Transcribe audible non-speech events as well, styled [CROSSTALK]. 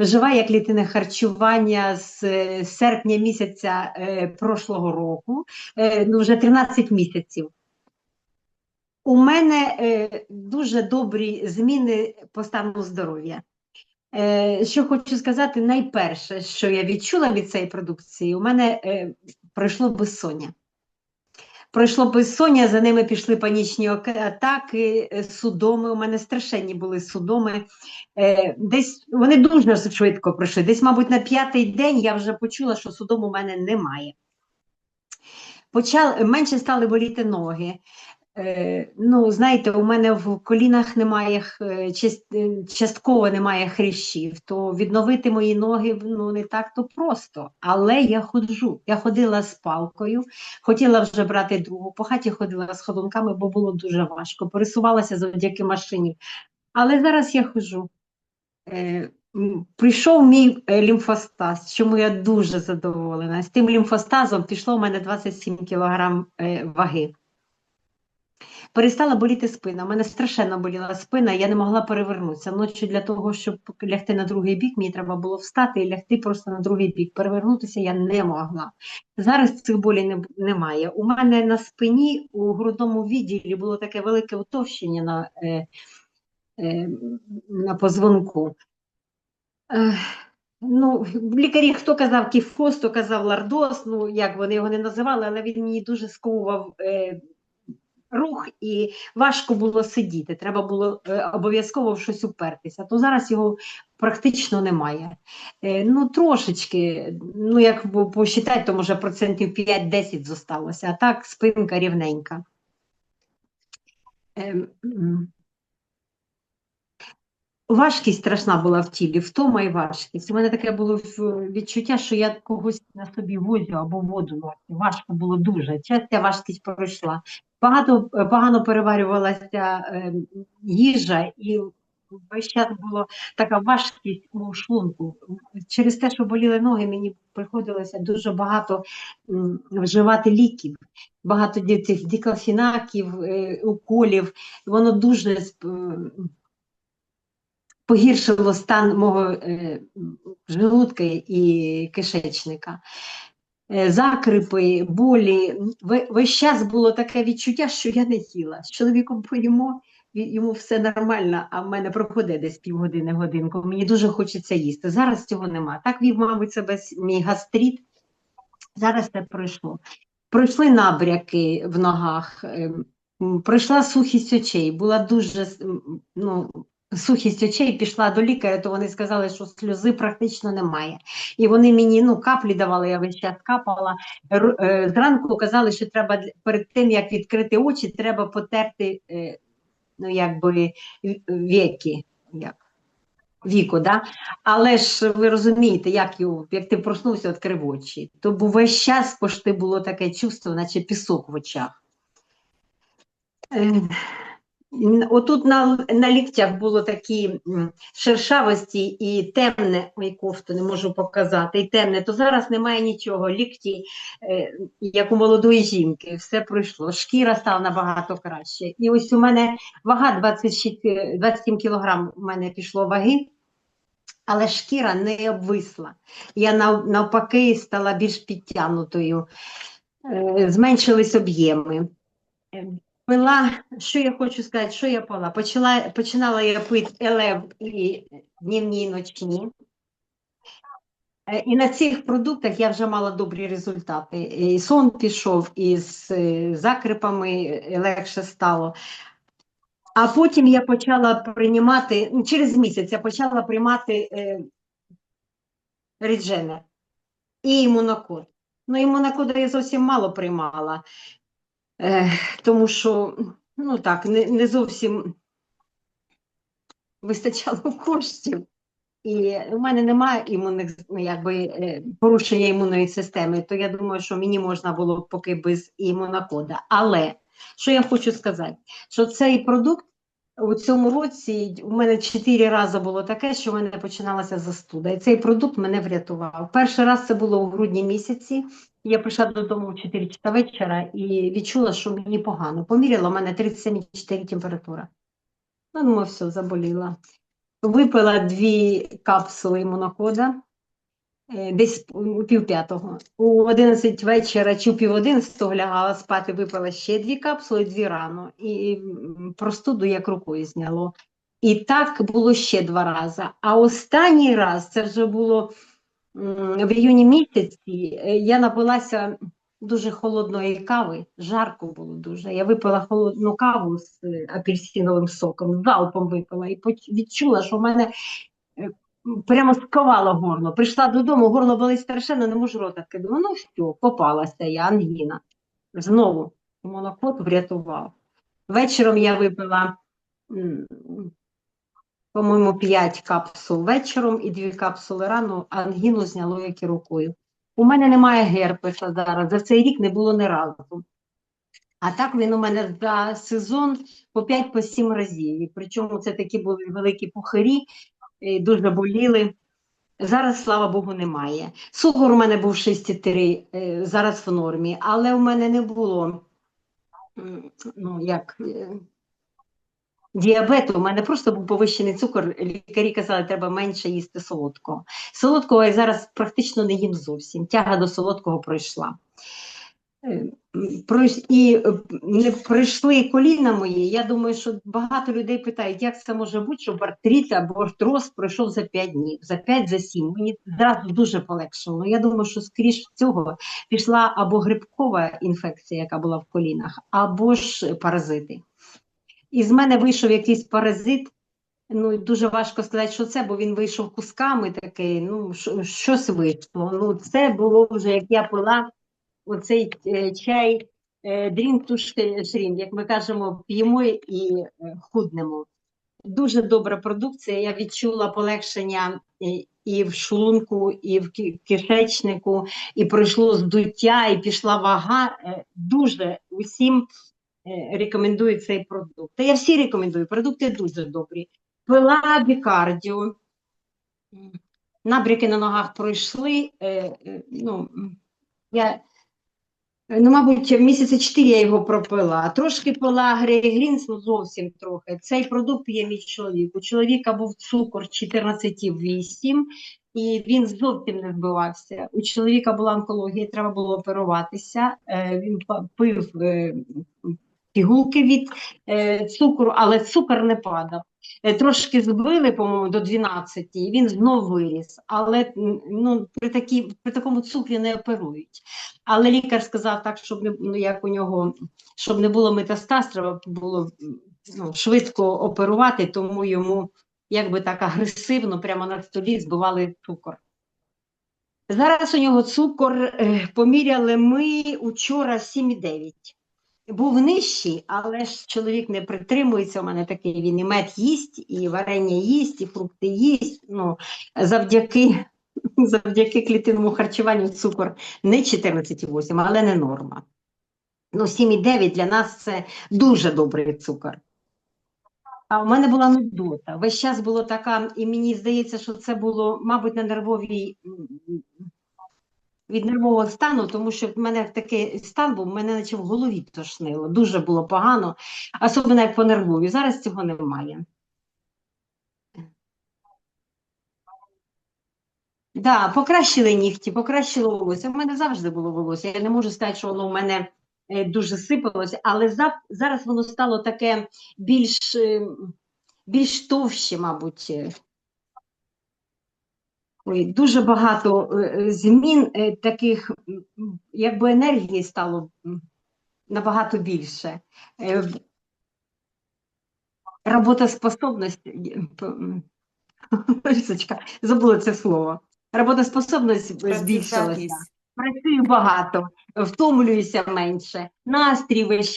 вживає клітинне харчування з е, серпня місяця е, прошлого року, е, ну вже 13 місяців. У мене е, дуже добрі зміни по стану здоров'я. Е, що хочу сказати, найперше, що я відчула від цієї продукції, у мене е, пройшло безсоння. Пройшло безсоння, за ними пішли панічні атаки, е, судоми. У мене страшенні були судоми. Е, десь вони дуже швидко пройшли. Десь, мабуть, на п'ятий день я вже почула, що судом у мене немає. Почали, менше стали боліти ноги. Ну, знаєте, у мене в колінах немає е, е, частково немає хрящів, то відновити мої ноги ну, не так то просто. Але я ходжу. Я ходила з палкою, хотіла вже брати другу. По хаті ходила з ходунками, бо було дуже важко. Пересувалася завдяки машині. Але зараз я ходжу. Е, Прийшов мій лімфостаз, чому я дуже задоволена. З тим лімфостазом пішло у мене 27 кг ваги. Перестала боліти спина. У мене страшенно боліла спина, я не могла перевернутися. Ночі для того, щоб лягти на другий бік, мені треба було встати і лягти просто на другий бік. Перевернутися я не могла. Зараз цих болей не, немає. У мене на спині у грудному відділі було таке велике утовщення на, е, е, на позвонку. Е, Ну, лікарі хто казав кіфоз, хто казав лардоз, ну як вони його не називали, але він мені дуже сковував е, рух і важко було сидіти. Треба було е, обов'язково в щось упертися. То зараз його практично немає. Е, ну, трошечки, ну як посчитати, то може процентів 5-10 зосталося, а так спинка рівненька. Ем. Важкість страшна була в тілі, втома і важкість. У мене таке було відчуття, що я когось на собі возю або воду. Важко було дуже. Частя важкість пройшла. Багато погано переварювалася е, їжа, і весь час була така важкість у шлунку. Через те, що боліли ноги, мені приходилося дуже багато вживати ліків, багато цих діклофінаків, е, уколів. Воно дуже погіршило стан мого е, желудка і кишечника. Е, Закрипи, болі. Весь час було таке відчуття, що я не їла. З чоловіком поїмо, йому все нормально, а в мене проходить десь півгодини, годинку. Мені дуже хочеться їсти. Зараз цього нема. Так вів, мабуть, себе мій гастрит. Зараз це пройшло. Пройшли набряки в ногах, ем, пройшла сухість очей, була дуже ну, сухість очей, пішла до лікаря, то вони сказали, що сльози практично немає. І вони мені ну, каплі давали, я весь час капала. Е, Зранку казали, що треба перед тим, як відкрити очі, треба потерти е, ну, якби, віки. Як? Віку, да? але ж ви розумієте, як, як ти проснувся, відкрив очі. То був весь час пошти було таке чувство, наче пісок в очах. Е, Отут на, на ліктях було такі шершавості і темне, ой, кофту не можу показати, і темне, то зараз немає нічого. Лікті, е, як у молодої жінки, все пройшло. Шкіра стала набагато краще. І ось у мене вага 26, е, 27 кілограм у мене пішло ваги, але шкіра не обвисла. Я нав- навпаки стала більш підтягнутою, е, зменшились об'єми. Пила, що я хочу сказати, що я пила? Почала, починала я пити елев і днівні, і ночні. Е, І на цих продуктах я вже мала добрі результати. І сон пішов, і з е, закрипами е, легше стало. А потім я почала приймати, ну, через місяць я почала приймати е, Редженер і імунокод. Ну, імунокода я зовсім мало приймала, тому що, ну так, не, не зовсім вистачало коштів. І у мене немає імунних якби, е, порушення імунної системи, то я думаю, що мені можна було поки без імунокода. Але що я хочу сказати, що цей продукт у цьому році у мене чотири рази було таке, що в мене починалася застуда. І цей продукт мене врятував. Перший раз це було у грудні місяці. Я прийшла додому в 4 часа вечора і відчула, що мені погано. Поміряла, у мене 37,4 температура. Ну, думаю, все, заболіла. Випила дві капсули імунохода е, десь у півп'ятого. У 11 вечора чи у пів одинадцятого лягала спати, випила ще дві капсули, дві рано. І простуду як рукою зняло. І так було ще два рази. А останній раз, це вже було в іюні місяці, е, я напилася дуже холодної кави, жарко було дуже. Я випила холодну каву з е, апельсиновим соком, залпом випила і відчула, що в мене е, прямо сковало горло. Прийшла додому, горло болить страшенно, не можу рота. Думаю, ну все, попалася я, ангіна. Знову моноход врятував. Вечором я випила, по-моєму, 5 капсул вечором і 2 капсули рано, ангіну зняло як і рукою. У мене немає герпеса зараз, за цей рік не було ні разу. А так він у мене за сезон по 5-7 разів. І причому це такі були великі пухирі, е, дуже боліли. Зараз, слава Богу, немає. Цукор у мене був 6,3, е, зараз в нормі, але у мене не було ну, як, е, діабету, у мене просто був повищений цукор. Лікарі казали, треба менше їсти солодкого. Солодкого я зараз практично не їм зовсім. Тяга до солодкого пройшла. І е, не пройшли коліна мої. Я думаю, що багато людей питають, як це може бути, щоб артрит або артроз пройшов за 5 днів, за 5, за 7. Мені зразу дуже полегшило. Я думаю, що скоріш цього пішла або грибкова інфекція, яка була в колінах, або ж паразити. І з мене вийшов якийсь паразит. Ну, дуже важко сказати, що це, бо він вийшов кусками такий, ну, щось вийшло. Ну, це було вже, як я пила оцей е, чай е, sh- як ми кажемо, п'ємо і е, худнемо. Дуже добра продукція. Я відчула полегшення і, в шлунку, і в кишечнику, і пройшло здуття, і пішла вага. Дуже усім рекомендую цей продукт. Та я всі рекомендую, продукти дуже добрі. Пила бікардіо, м, набряки на ногах пройшли. Ну, я Ну, мабуть, місяці чотири я його пропила. Трошки пила Грейгрінс, ну зовсім трохи. Цей продукт є мій чоловік. У чоловіка був цукор 14,8, і він зовсім не збивався. У чоловіка була онкологія, треба було оперуватися. Е, Він пив е, пігулки від е, цукру, але цукор не падав. Е, Трошки збили, по-моєму, до 12, і він знов виріс. Але ну, при, такі, при такому цукрі не оперують. Але лікар сказав так, щоб не ну, як у нього, щоб не було метастаз, треба було ну, швидко оперувати, тому йому якби так агресивно прямо на столі збивали цукор. Зараз у нього цукор е, поміряли ми учора 7,9. Був нижчий, але ж чоловік не притримується. У мене такий він і мед їсть, і варення їсть, і фрукти їсть. Ну, завдяки, [LAUGHS] завдяки клітинному харчуванню цукор не 14,8, але не норма. Ну, 7,9 для нас це дуже добрий цукор. А у мене була нудота. Весь час було така, і мені здається, що це було, мабуть, на нервовій від нервового стану, тому що в мене такий стан був, мене наче в голові тошнило. Дуже було погано, особливо як по нервові. Зараз цього немає. Да, покращили нігті, покращило волосся. У мене завжди було волосся. Я не можу сказати, що воно у мене е, дуже сипалося, але за, зараз воно стало таке більш, е, більш товще, мабуть. Ой, дуже багато е, е, змін е, таких, якби енергії стало набагато більше. Роботоспособність, забула це слово. Роботоспособність збільшилася. Працюю багато, втомлююся менше, настрій час